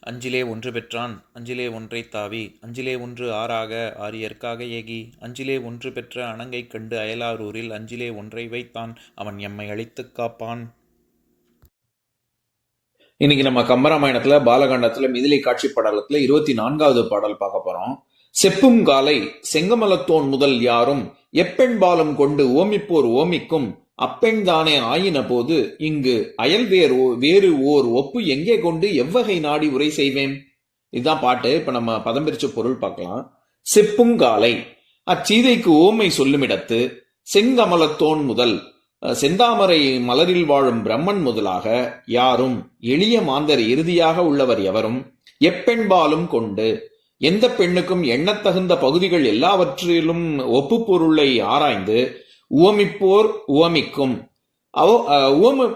அஞ்சிலே ஒன்று பெற்றான் அஞ்சிலே ஒன்றை தாவி அஞ்சிலே ஒன்று ஆறாக ஆரியற்காக ஏகி அஞ்சிலே ஒன்று பெற்ற அணங்கை கண்டு அயலாரூரில் அஞ்சிலே ஒன்றை வைத்தான் அவன் எம்மை அழித்துக் காப்பான். இன்னைக்கு நம்ம கம்பராமாயணத்துல பாலகாண்டத்துல மிதிலை காட்சி பாடலத்துல இருபத்தி நான்காவது பாடல் பார்க்க போறோம். செப்பும் காலை செங்கமலத்தோன் முதல் யாரும் எப்பெண்பாலும் கொண்டு ஓமிப்போர் ஓமிக்கும் அப்பெண் தானே ஆயின போது இங்கு அயல் வேறு வேறு ஓர் ஒப்பு எங்கே கொண்டு எவ்வகை நாடி உரை செய்வேன்? இதுதான் பாட்டு. இப்ப நம்ம பதம் பிரிச்ச பொருள் பார்க்கலாம். செப்புங்காலை. அச்சீதைக்கு ஓமை சொல்லுமிடத்து செங்கமலத்தோன் முதல் செந்தாமரை மலரில் வாழும் பிரம்மன் முதலாக யாரும் எளிய மாந்தர் இறுதியாக உள்ளவர் எவரும்? எப்பெண்பாலும் கொண்டு எந்த பெண்ணுக்கும் எண்ணத்தகுந்த பகுதிகள் எல்லாவற்றிலும் ஒப்பு பொருளை ஆராய்ந்து உவமிப்போர் உவமிக்கும். அவ-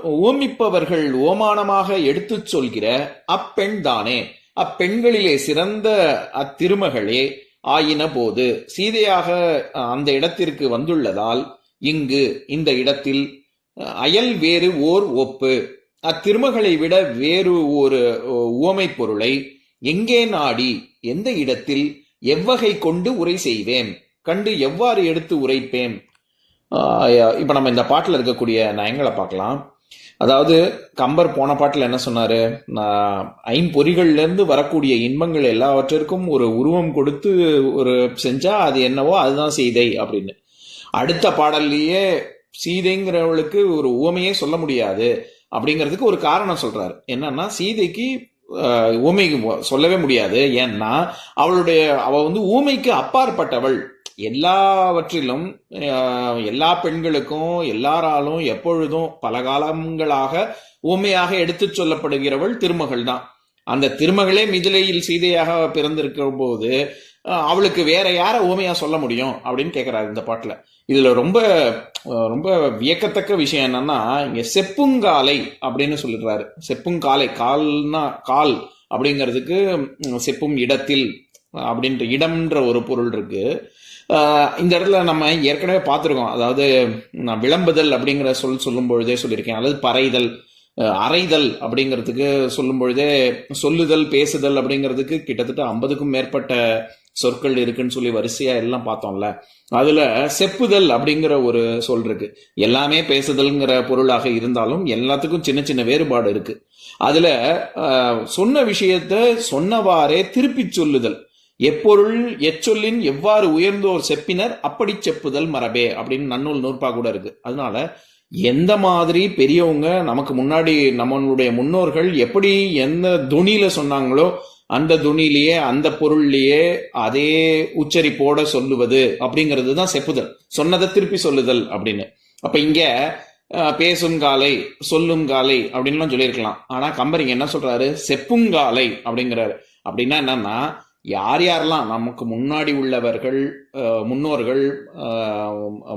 உவமிப்பவர்கள் ஓமானமாக எடுத்துச் சொல்கிற அப்பெண் தானே. அப்பெண்களிலே சிறந்த அத்திருமகளே ஆயின போது சீதையாக அந்த இடத்திற்கு வந்துள்ளதால் இங்கு இந்த இடத்தில் அயல் வேறு ஓர் ஒப்பு. அத்திருமகளை விட வேறு ஒரு உவமை பொருளை எங்கே நாடி எந்த இடத்தில் எவ்வகை கொண்டு உரை செய்வேன் கண்டு எவ்வாறு எடுத்து உரைப்பேன் இப்போ நம்ம இந்த பாட்டில் இருக்கக்கூடிய நயங்களை பார்க்கலாம். அதாவது கம்பர் போன பாட்டில் என்ன சொன்னாரு? நான் ஐம்பொறிகள்லேருந்து வரக்கூடிய இன்பங்கள் எல்லாவற்றிற்கும் ஒரு உருவம் கொடுத்து ஒரு செஞ்சா அது என்னவோ அதுதான் சீதை அப்படின்னு. அடுத்த பாடல்லையே சீதைங்கிறவளுக்கு ஒரு உவமையே சொல்ல முடியாது அப்படிங்கிறதுக்கு ஒரு காரணம் சொல்றாரு. என்னன்னா சீதைக்கு ஊமைக்கு சொல்லவே முடியாது. ஏன்னா அவளுடைய அவ வந்து ஊமைக்கு அப்பாற்பட்டவள். எல்லாவற்றிலும் எல்லா பெண்களுக்கும் எல்லாராலும் எப்பொழுதும் பல காலங்களாக ஊமையாக எடுத்துச் சொல்லப்படுகிறவள் திருமகள் தான். அந்த திருமகளே மிதிலையில் சீதையாக பிறந்திருக்கும் போது அவளுக்கு வேற யார ஊமையா சொல்ல முடியும் அப்படின்னு கேட்கிறாரு இந்த பாட்டுல. இதுல ரொம்ப ரொம்ப வியக்கத்தக்க விஷயம் என்னன்னா இங்க செப்புங்காலை அப்படின்னு சொல்லிடுறாரு. செப்புங்காலை கால்னா கால் அப்படிங்கிறதுக்கு செப்பும் இடத்தில் அப்படின்ற இடம்ன்ற ஒரு பொருள் இருக்கு. இந்த இடத்துல நம்ம ஏற்கனவே பார்த்துருக்கோம். அதாவது நான் விளம்புதல் அப்படிங்கிற சொல் சொல்லும் பொழுதே சொல்லியிருக்கேன். அல்லது பறைதல் அறைதல் அப்படிங்கிறதுக்கு சொல்லும் பொழுதே சொல்லுதல் பேசுதல் அப்படிங்கிறதுக்கு கிட்டத்தட்ட ஐம்பதுக்கும் மேற்பட்ட சொற்கள் இருக்குன்னு சொல்லி வரிசையா எல்லாம் பார்த்தோம்ல. அதுல செப்புதல் அப்படிங்கிற ஒரு சொல் இருக்கு. எல்லாமே பேசுதல்ங்கிற பொருளாக இருந்தாலும் எல்லாத்துக்கும் சின்ன சின்ன வேறுபாடு இருக்கு. அதுல சொன்ன விஷயத்த சொன்னவாறே திருப்பிச் சொல்லுதல். எப்பொருள் எச்சொல்லின் எவ்வாறு உயர்ந்தோர் செப்பினர் அப்படி செப்புதல் மரபே அப்படின்னு நன்னூல் நூற்பா கூட இருக்கு. அதனால எந்த மாதிரி பெரியவங்க நமக்கு முன்னாடி நம்மளுடைய முன்னோர்கள் எப்படி எந்த துணியில சொன்னாங்களோ அந்த துணியிலேயே அந்த பொருள்லேயே அதே உச்சரிப்போட சொல்லுவது அப்படிங்கிறது தான் செப்புதல். சொன்னதை திருப்பி சொல்லுதல் அப்படின்னு. அப்ப இங்க பேசும் காலை சொல்லும் காலை அப்படின்லாம் சொல்லியிருக்கலாம். ஆனா கம்பர் இங்க என்ன சொல்றாரு? செப்புங்காலை அப்படிங்கிறாரு. அப்படின்னா என்னன்னா யார் யாரெல்லாம் நமக்கு முன்னாடி உள்ளவர்கள் முன்னோர்கள்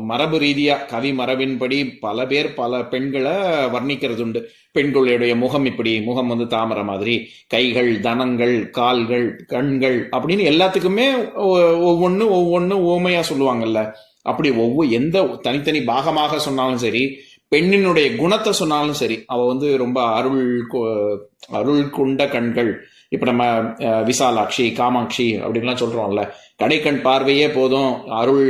மரபு ரீதியாக கவி மரபின்படி பல பேர் பல பெண்களை வர்ணிக்கிறது உண்டு பெண்களுடைய முகம் இப்படி முகம் வந்து தாமரை மாதிரி. கைகள் தனங்கள் கால்கள் கண்கள் அப்படின்னு எல்லாத்துக்குமே ஒவ்வொன்று ஒவ்வொன்று ஓமையாக சொல்லுவாங்கல்ல. அப்படி ஒவ்வொரு எந்த தனித்தனி பாகமாக சொன்னாலும் சரி பெண்ணினுடைய குணத்தை சொன்னாலும் சரி அவ வந்து ரொம்ப அருள் அருள் கொண்ட கண்கள். இப்ப நம்ம விசாலாட்சி காமாட்சி அப்படின்லாம் சொல்றோம்ல கடைக்கண் பார்வையே போதும் அருள்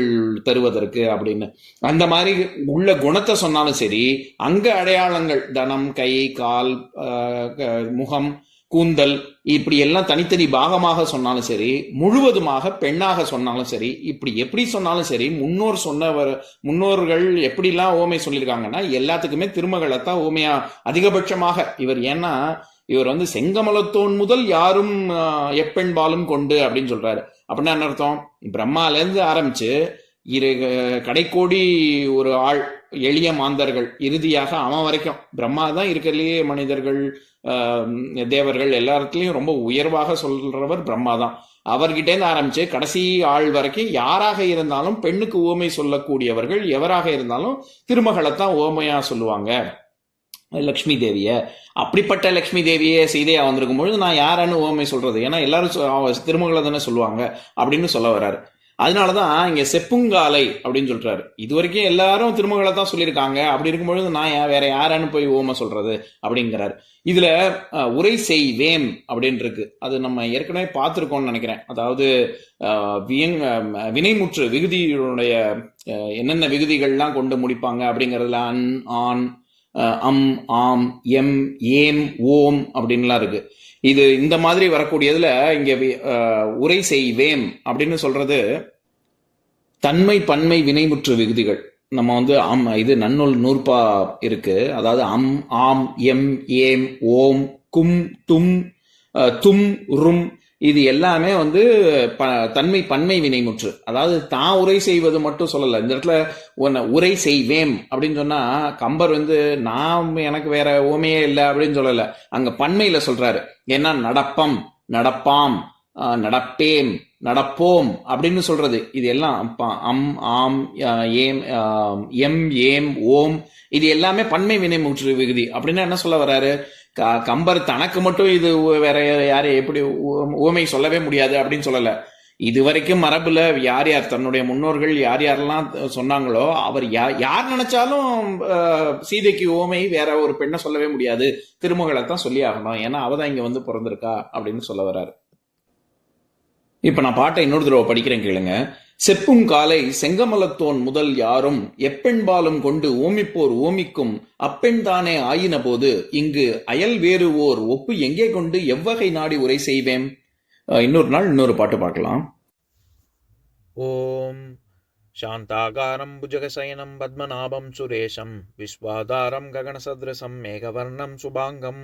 தருவதற்கு அப்படின்னு. அந்த மாதிரி உள்ள குணத்தை சொன்னாலும் சரி அங்க அடையாளங்கள் தனம் கை கால் முகம் கூந்தல் இப்படி எல்லாம் தனித்தனி பாகமாக சொன்னாலும் சரி முழுவதுமாக பெண்ணாக சொன்னாலும் சரி இப்படி எப்படி சொன்னாலும் சரி முன்னோர் சொன்னவர் முன்னோர்கள் எப்படிலாம் ஓமை சொல்லியிருக்காங்கன்னா எல்லாத்துக்குமே திருமகளைத்தான் ஓமையா அதிகபட்சமாக. இவர் ஏன்னா இவர் வந்து செங்கமலத்தோன் முதல் யாரும் எப்பெண்பாலும் கொண்டு அப்படின்னு சொல்றாரு. அப்படின்னா என்ன அர்த்தம்? பிரம்மால இருந்து ஆரம்பிச்சு இரு கடைக்கோடி ஒரு ஆள் எளிய மாந்தர்கள் இறுதியாக அவன் வரைக்கும். பிரம்மா தான் இருக்கிறதுலயே மனிதர்கள் தேவர்கள் எல்லாத்துலயும் ரொம்ப உயர்வாக சொல்றவர் பிரம்மா தான். அவர்கிட்டேருந்து ஆரம்பிச்சு கடைசி ஆள் வரைக்கும் யாராக இருந்தாலும் பெண்ணுக்கு ஓமை சொல்லக்கூடியவர்கள் எவராக இருந்தாலும் திருமகளைத்தான் ஓமையா சொல்லுவாங்க. லக்ஷ்மி தேவிய. அப்படிப்பட்ட லக்ஷ்மி தேவியே சீதையா வந்திருக்கும் பொழுது நான் யாரன்னு ஓமை சொல்றது? ஏன்னா எல்லாரும் திருமகளை தானே சொல்லுவாங்க அப்படின்னு சொல்ல வர்றாரு. அதனாலதான் இங்க செப்புங்காலை அப்படின்னு சொல்றாரு. இது வரைக்கும் எல்லாரும் திருமகளை தான் சொல்லியிருக்காங்க. அப்படி இருக்கும்பொழுது நான் யா- வேற யாரான்னு போய் ஓம சொல்றது அப்படிங்கிறாரு. இதுல உரை செய்வேம் அப்படின்னு இருக்கு அது நம்ம ஏற்கனவே பார்த்துருக்கோம்னு நினைக்கிறேன். அதாவது வியங் வினைமுற்று விகுதியுடைய என்னென்ன விகுதிகள்லாம் கொண்டு முடிப்பாங்க அப்படிங்கிறதுல அன் ஆன் அம் ஆம் எம் ஏம் ஓம் அப்படின்லாம் இருக்கு. இது இந்த மாதிரி வரக்கூடியதுல இங்க உரை செய்வேம் அப்படின்னு சொல்றது தன்மை பன்மை வினைமுற்று விகுதிகள். நம்ம வந்து அம் இது நன்னூல் நூற்பா இருக்கு. அதாவது அம் ஆம் எம் ஏம் ஓம் கும் தும் தும் ரும் இது எல்லாமே வந்து ப தன்மை பன்மை வினைமுற்று அதாவது தான் உரை செய்வது மட்டும் சொல்லலை. இந்த இடத்துல உன்னை உரை செய்வேம் அப்படின்னு சொன்னா கம்பர் வந்து நான் எனக்கு வேற ஓமையே இல்லை அப்படின்னு சொல்லலை. அங்க பன்மையில சொல்றாரு. ஏன்னா நடப்பம் நடப்பாம் நடப்பேம் நடப்போம் அப்படின்னு சொல்றது. இது எல்லாம் ப- அம் ஆம் ஏம் எம் ஏம் ஓம். இது எல்லாமே பன்மை வினைமுற்று விகுதி. அப்படின்னா என்ன சொல்ல வர்றாரு? கம்பர் தனக்கு மட்டும் இது வேற யாரை எப்படி ஊமை சொல்லவே முடியாது அப்படின்னு சொல்லல. இது வரைக்கும் மரபுல யார் யார் தன்னுடைய முன்னோர்கள் யார் யாரெல்லாம் சொன்னாங்களோ அவர் யா- யார் நினைச்சாலும் சீதைக்கு ஓமை வேற ஒரு பெண்ணை சொல்லவே முடியாது. திருமகளை தான் சொல்லி ஆகணும். ஏன்னா அவ தான் இங்க வந்து பிறந்திருக்கா அப்படின்னு சொல்ல வர்றாரு. இப்ப நான் பாட்டை இன்னொரு தடவை படிக்கிறேன் கேளுங்க. செப்பும் காலை செங்கமலத்தோன் முதல் யாரும் எப்பெண்பாலும் கொண்டு ஓமிப்போர் ஓமிக்கும் அப்பெண் தானே ஆயின இங்கு அயல் வேறு ஓர் ஒப்பு எங்கே கொண்டு எவ்வகை நாடி உரை செய்வேன்? இன்னொரு நாள் இன்னொரு பாட்டு பார்க்கலாம். ஓம் சாந்தாகாரம் புஜகசயனம் பத்மநாபம் சுரேஷம் விஸ்வாதாரம் ககனசதிரசம் மேகவர்ணம் சுபாங்கம்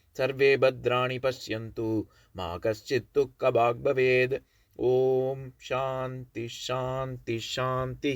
ಸರ್ವೇ ಭದ್ರಾಣಿ ಪಶ್ಯಂತು ಮಾ ಕಶ್ಚಿತ್ತು ಕಬಾಗ್ ಓಂ ಶಾಂತಿ ಶಾಂತಿ ಶಾಂತಿ